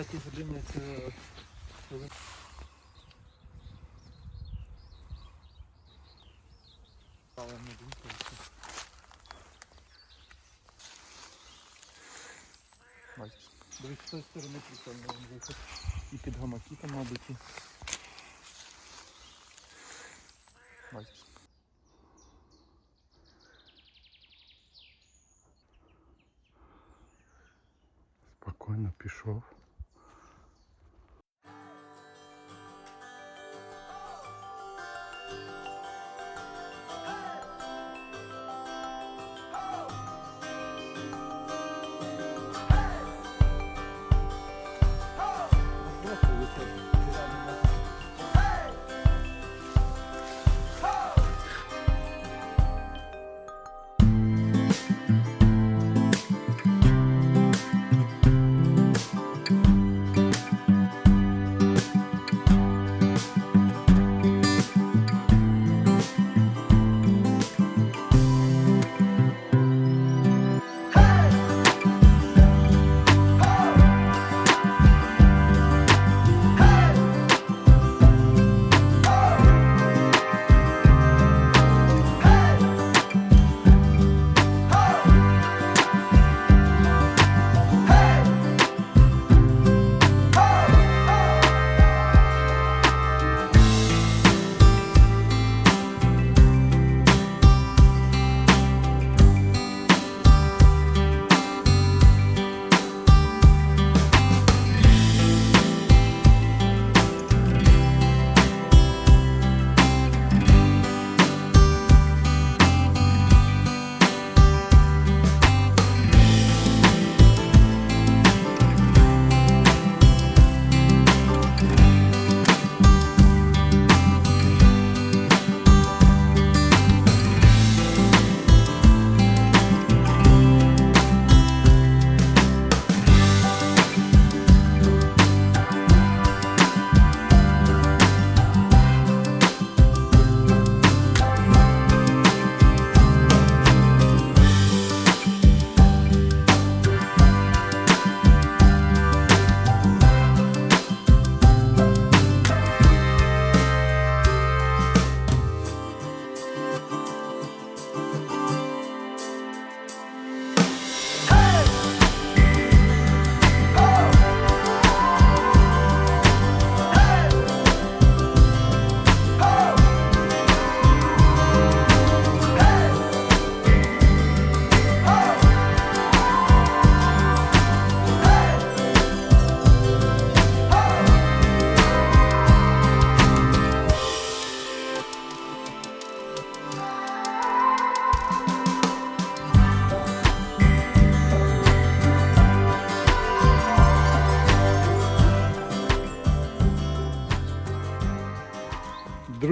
п'ятій годині це хвилин. Але не думаю, що- Бачиш, дивись, з тої сторони прикольно він виход. І під гамаки там, мабуть. і- Бачиш. Спокійно пішов.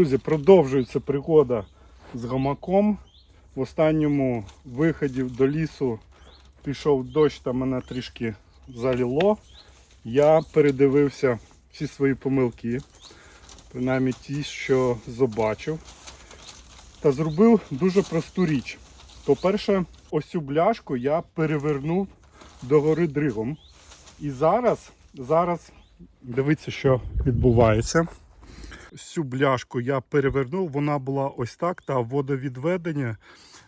Друзі, продовжується пригода з гамаком. В останньому виході до лісу пішов дощ та мене трішки заліло. Я передивився всі свої помилки, принаймні ті, що побачив. Та зробив дуже просту річ. По-перше, ось цю бляшку я перевернув догори дригом. І зараз, зараз дивіться, що відбувається. Цю бляшку я перевернув, вона була ось так, та водовідведення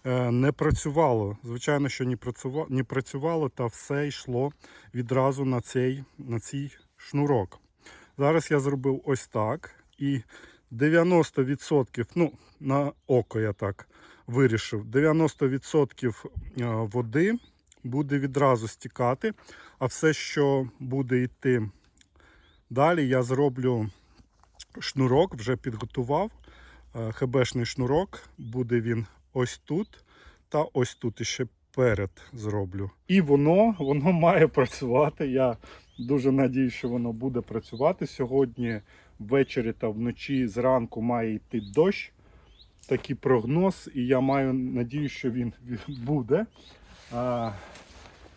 е, не працювало. Звичайно, що не працювало, не працювало та все йшло відразу на цей, на цей шнурок. Зараз я зробив ось так. І 90%, ну, на око я так вирішив, 90% е, води буде відразу стікати, а все, що буде йти далі, я зроблю шнурок вже підготував. Е, ХБшний шнурок. Буде він ось тут та ось тут іще перед зроблю. І воно, воно має працювати. Я дуже надію, що воно буде працювати. Сьогодні ввечері та вночі зранку має йти дощ. Такий прогноз, і я маю надію, що він буде. А,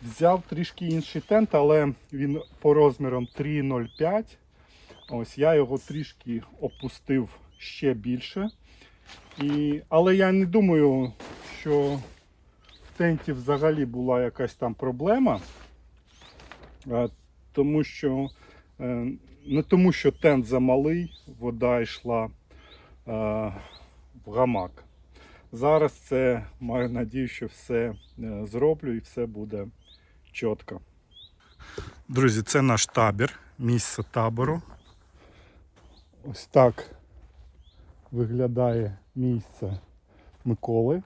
Взяв трішки інший тент, але він по розмірам 3,05. Ось я його трішки опустив ще більше. І, але я не думаю, що в тенті взагалі була якась там проблема. Тому що е, не тому, що тент замалий, вода йшла в гамак. Зараз це маю надію, що все е, зроблю і все буде чітко. Друзі, це наш табір, місце табору. Ось так виглядає місце Миколи.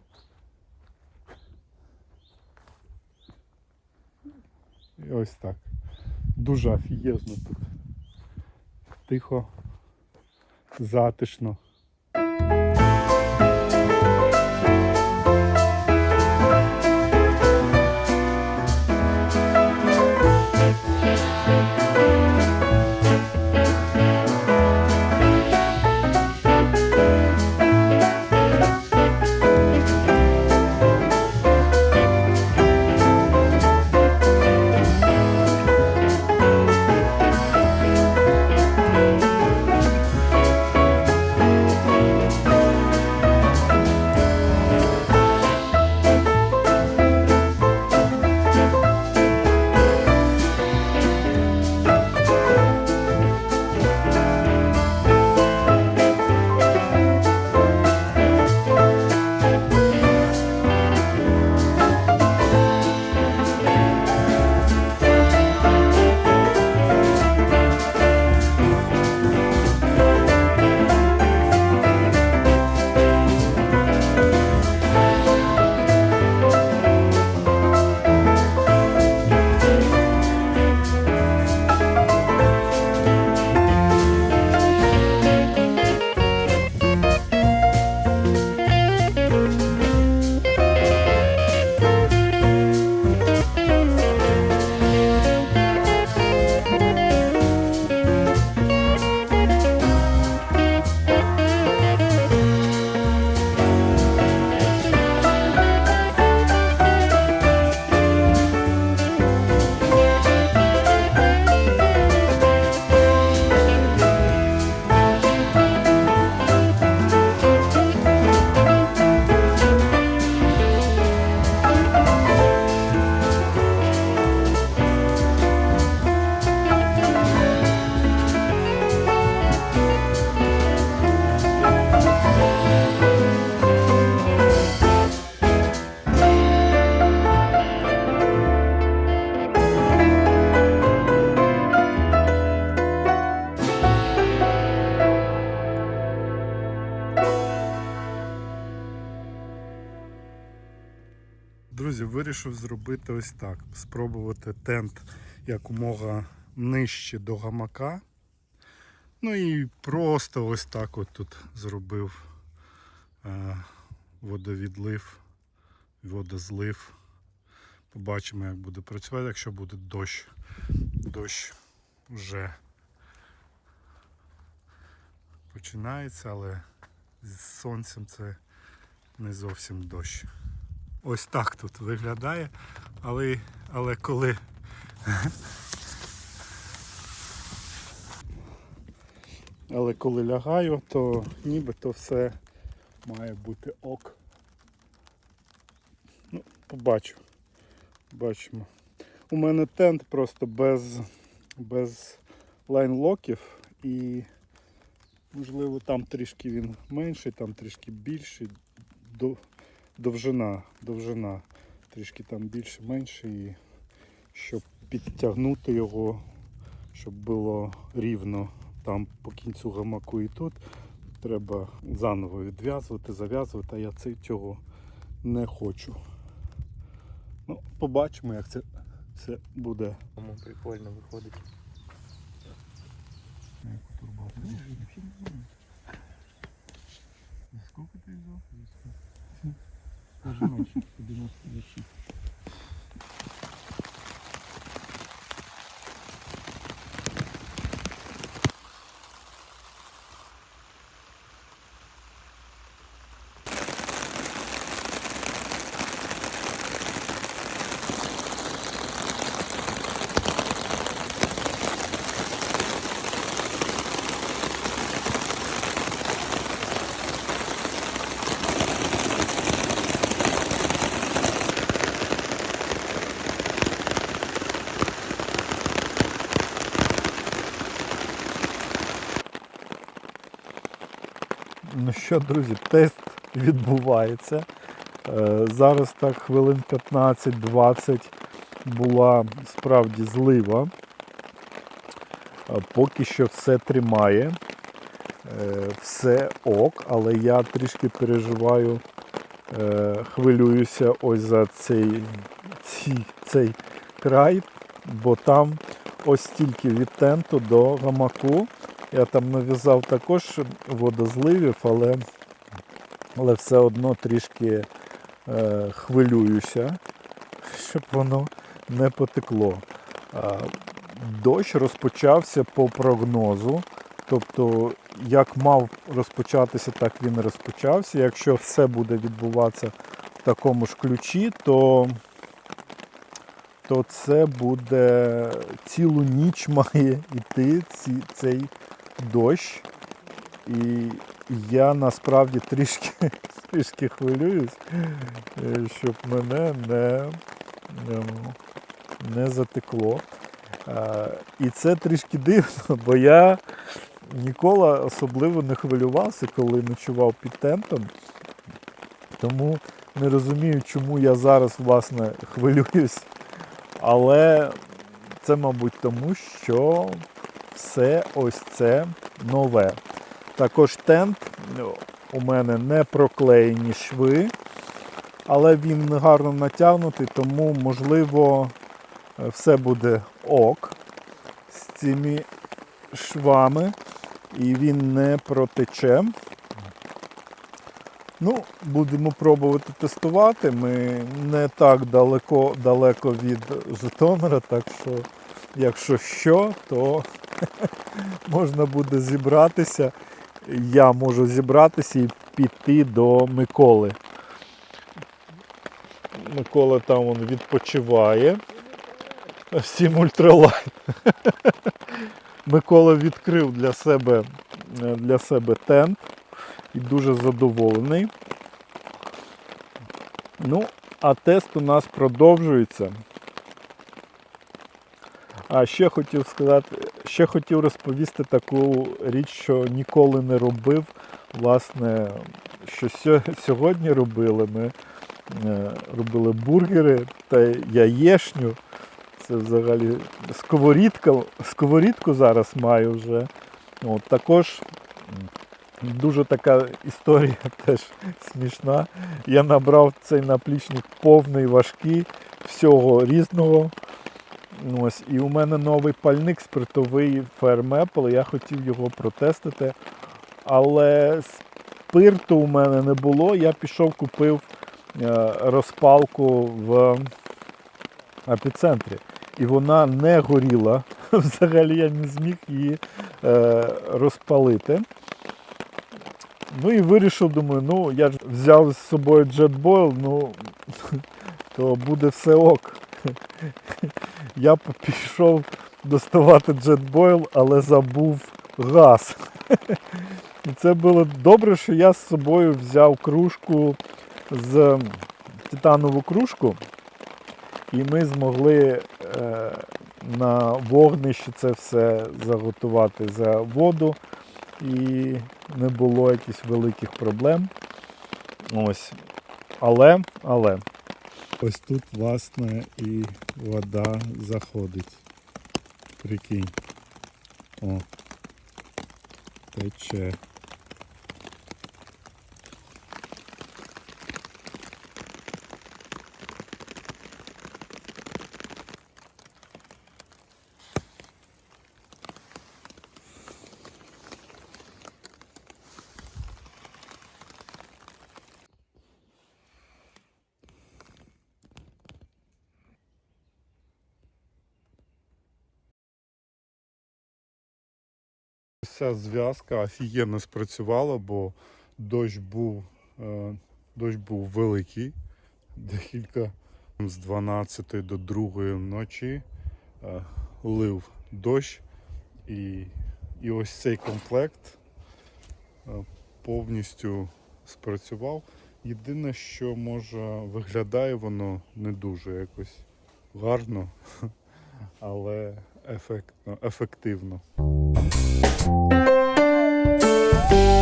І ось так. Дуже афієзно тут. Тихо, затишно. Вирішив зробити ось так. Спробувати тент якомога нижче до гамака. Ну і просто ось так от тут зробив е, водовідлив, водозлив. Побачимо, як буде працювати, якщо буде дощ. Дощ вже починається, але з сонцем це не зовсім дощ. Ось так тут виглядає, але, але коли. Але коли лягаю, то нібито все має бути ок. Ну, побачу. Бачимо. У мене тент просто без, без лайнлоків і можливо там трішки він менший, там трішки більший. До, довжина, довжина трішки там більше, менше, і щоб підтягнути його, щоб було рівно там по кінцю гамаку і тут, треба заново відв'язувати, зав'язувати, а я це цього не хочу. Ну, побачимо, як це, це буде. Тому прикольно виходить. Сколько ты взял? Скажи менше, 96. Що, друзі, тест відбувається. Е, Зараз так хвилин 15-20 була справді злива. Е, Поки що все тримає. Е, Все ок, але я трішки переживаю, хвилююся ось за цей, ці- цей край, бо там ось стільки від тенту до гамаку. Я там нав'язав також водозливів, але, але все одно трішки е, хвилююся, щоб воно не потекло. Дощ розпочався по прогнозу. Тобто, як мав розпочатися, так він розпочався. Якщо все буде відбуватися в такому ж ключі, то, то це буде цілу ніч має йти цей дощ. І я насправді трішки, трішки хвилююсь, е, щоб мене не, ем, не затекло. Е, І це трішки дивно, бо я ніколи особливо не хвилювався, коли ночував під тентом. Тому не розумію, чому я зараз власне хвилююсь. Але це, мабуть, тому, що все ось це нове. Також тент ну, у мене не проклеєні шви, але він гарно натягнутий, тому можливо е, все буде ок з цими швами і він не протече. Ну, будемо пробувати тестувати. Ми не так далеко, далеко від Житомира, так що, якщо що, то можна буде зібратися. Я можу зібратися і піти до Миколи. Микола там він відпочиває. Всім ультралайт. Микола відкрив для себе, для себе тент і дуже задоволений. Ну, а тест у нас продовжується. А ще хотів сказати, ще хотів розповісти таку річ, що ніколи не робив. Власне, що сьогодні робили. Ми е, робили бургери та яєшню. Це взагалі сковорідка. Сковорідку зараз маю вже. От, також дуже така історія теж смішна. Я набрав цей наплічник повний, важкий, всього різного. Ну, Ось, і у мене новий пальник спиртовий Firm Apple, я хотів його протестити. Але спирту у мене не було. Я пішов, купив е, розпалку в епіцентрі. І вона не горіла. Взагалі я не зміг її е, розпалити. Ну і вирішив, думаю, ну я ж взяв з собою JetBoil, ну то буде все ок. Я пішов доставати JetBoil, але забув газ. І це було добре, що я з собою взяв кружку з титанову кружку, і ми змогли е, на вогнищі це все заготувати за воду, і не було якихось великих проблем. Ось. Але, але. Ось тут, власне, і вода заходить. Прикинь. О. Тече. Вся зв'язка офігенно спрацювала, бо дощ був, е, дощ був великий. Декілька з 12 до 2 ночі е, лив дощ. І, і ось цей комплект е, повністю спрацював. Єдине, що може виглядає воно не дуже якось гарно, але ефектно, ефективно. thank you.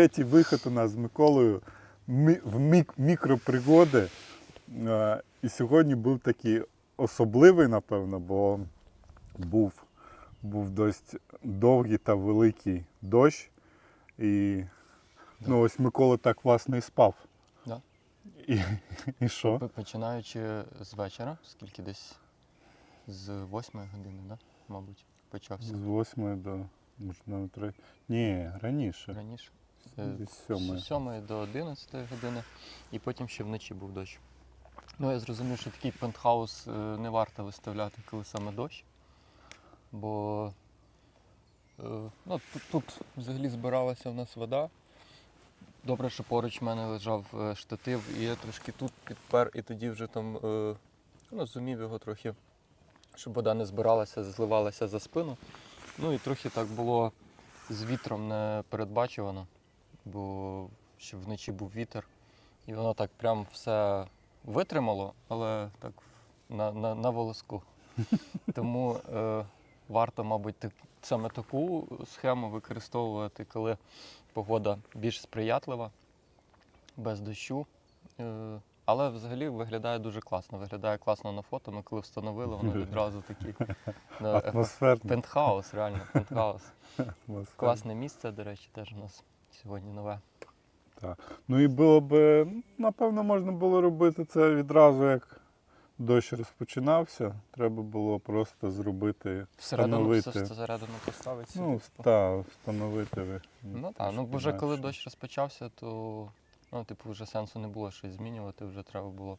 Третій вихід у нас з Миколою в мікропригоди. І сьогодні був такий особливий, напевно, бо був, був досить довгий та великий дощ. І ну, ось Микола так власне і спав. Да. І, і що? Починаючи з вечора, скільки десь з 8 години, да? мабуть, почався З 8 до можливо, 3. Ні, раніше. раніше. Е, Десь. З 7 до 11 години, і потім ще вночі був дощ. Ну, я зрозумів, що такий пентхаус е, не варто виставляти, коли саме дощ. Бо е, ну, тут, тут взагалі збиралася в нас вода. Добре, що поруч в мене лежав е, штатив, і я трошки тут підпер, і тоді вже там ну, зумів його трохи, щоб вода не збиралася, зливалася за спину. Ну і трохи так було з вітром не передбачувано, бо ще вночі був вітер, і воно так прям все витримало, але так на, на, на волоску. Тому е, варто, мабуть, так, саме таку схему використовувати, коли погода більш сприятлива, без дощу. Е, але взагалі виглядає дуже класно. Виглядає класно на фото. Ми коли встановили, воно відразу такий е, пентхаус, реально, пентхаус. Класне місце, до речі, теж у нас сьогодні нове. Ну і було б, напевно, можна було робити це відразу, як дощ розпочинався. Треба було просто зробити, Всередину, встановити. всередину поставити. Ну, сюди. та, встановити. ви- ну так, ну трошки вже коли дощ розпочався, то ну, типу, вже сенсу не було щось змінювати, вже треба було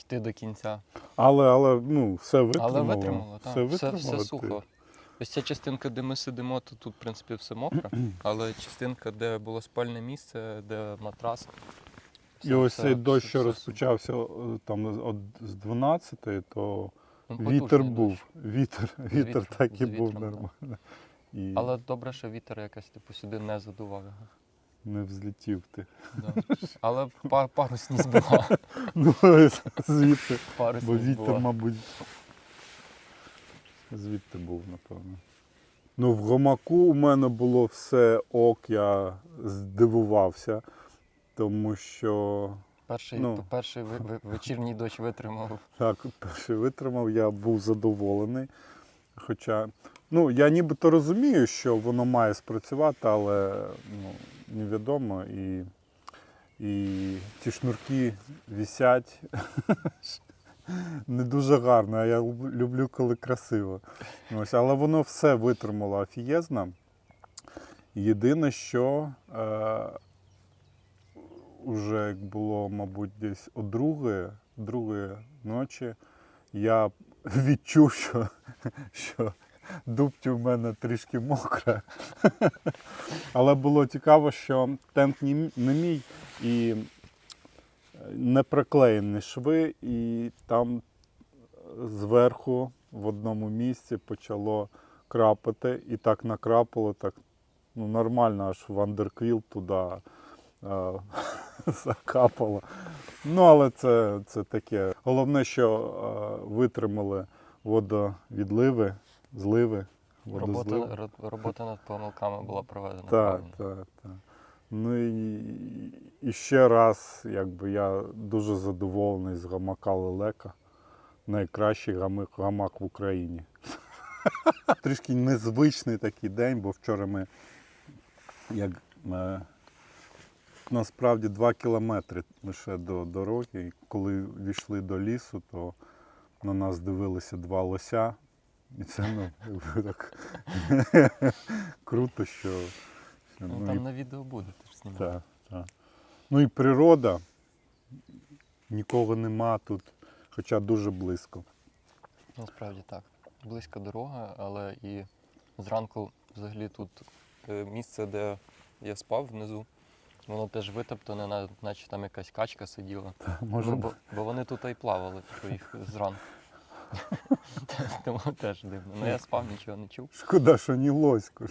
йти до кінця. Але, але ну, все витримало. Але витримало, так. Все, Все, витримало. все сухо. Ось ця частинка, де ми сидимо, то тут, в принципі, все мокре, але частинка, де було спальне місце, де матрас. І ось все- цей дощ, все- що все розпочався о, там от з 12, то Ну, вітер потужний був. дощ. Вітер, вітер вітром, так і з був вітром, нормально. І Але добре, що вітер якось типу сюди не задував його. не взлетів ти. Да. Але пар, парусність була. Ну, звідти. Бо Парусність вітер, була. мабуть, звідти був, напевно. Ну, в гамаку у мене було все ок, я здивувався, тому що Перший, ну. перший ви- ви- вечірній дощ витримав. так, перший витримав, я був задоволений. Хоча, ну, я нібито розумію, що воно має спрацювати, але ну, невідомо. І, і ті шнурки вісять не дуже гарно, а я люблю, коли красиво. Ось, але воно все витримало офієзно. Єдине, що е, уже як було, мабуть, десь о другої, другої ночі, я відчув, що, що дубті в мене трішки мокре. Але було цікаво, що тент не мій і не приклеєні шви, і там зверху в одному місці почало крапати, і так накрапало, так ну, нормально, аж в андерквіл туди а, закапало. Ну, але це, це таке. Головне, що а, витримали водовідливи, зливи. Робота, робота над помилками була проведена. Так, так, так. Ну і, і ще раз, якби я дуже задоволений з гамака Лелека. Найкращий гамак, гамак в Україні. Трішки незвичний такий день, бо вчора ми як е, насправді два кілометри лише до дороги. Коли війшли до лісу, то на нас дивилися два лося. І це ну, так круто, що. Що, Ну, ну, там і на відео буде, ти ж знімав. так, так. Ну і природа. Нікого нема тут, хоча дуже близько. Насправді так. Близька дорога, але і зранку взагалі тут е, місце, де я спав внизу, воно теж витоптане, наче там якась качка сиділа. Може, Ну, бо, бо вони тут і плавали, типу їх зранку. Тому теж дивно. Ну я спав, нічого не чув. шкода, що не лоську.